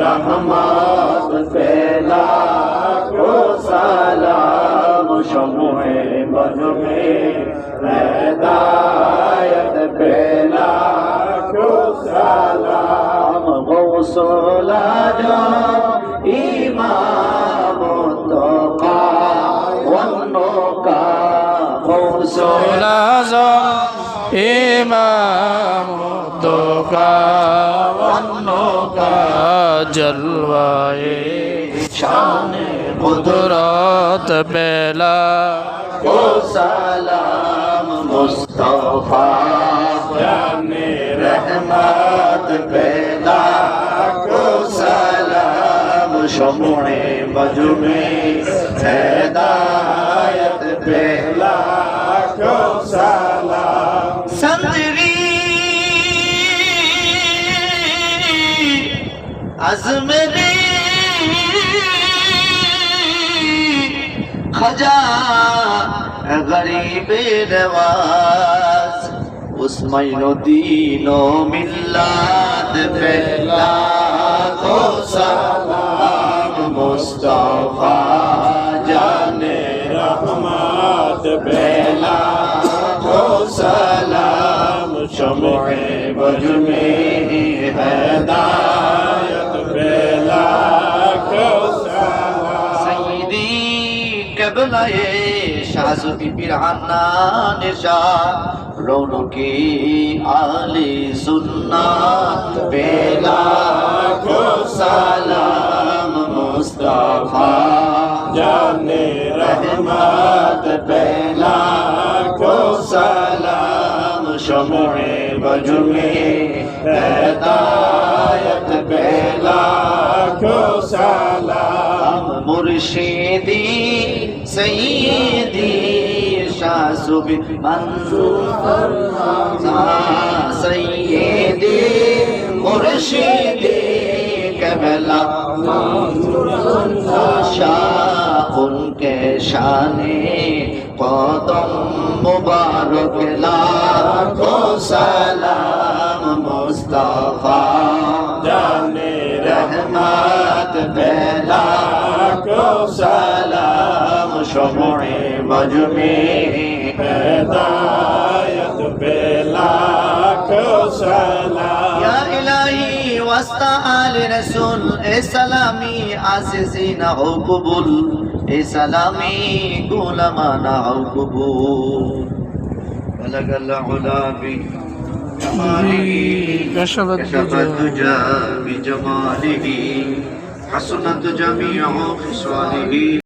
রহমত কো সালাম সমূহে বজবে হেদায়ত কো সালাম গৌসলা ইমাম তোকা ওয়ান্নকা গৌসলা ইমাম দোকা অন্নকা जलवाए शान कुदरत बेला को सलाम मुस्तफा जाने रहमत बेला को सलाम शमुने मजुमे हैदायत बेला अजमरी खजा गरीब नवाज़ उस्मैन दीनो मिल्लात पहला मुस्तफ़ा जाने रहमत पहला को सलाम बजमे हदायत पहला শাহজুবি পিরহান্না নিশা রৌনকে আলে সুন্নাত বেলা কো সালাম মুস্তাফা জানে রহমত বেলা সালাম শমে বজমে হেদায়ত বেলা কো সালাম মুর্শিদি সৈয়দি শাসুবি মনসুর সৈয়দি মুর্শিদি কবলা। শাহ উনকে শানে কদম মুবারক লাখো সালাম মুস্তাফা। জানে রহমত বেলা কো সালাম সময়ে মজমে। হেদায়ত বেলা কো সালাম। ইলাহি واسطہ آل رسول اے سلامی عزیزینا او قبول اے سلامی گولمانا او قبول بلگ اللہ علابی جمالی کشفت دجا بجمالی حسنت جمیع خسوالی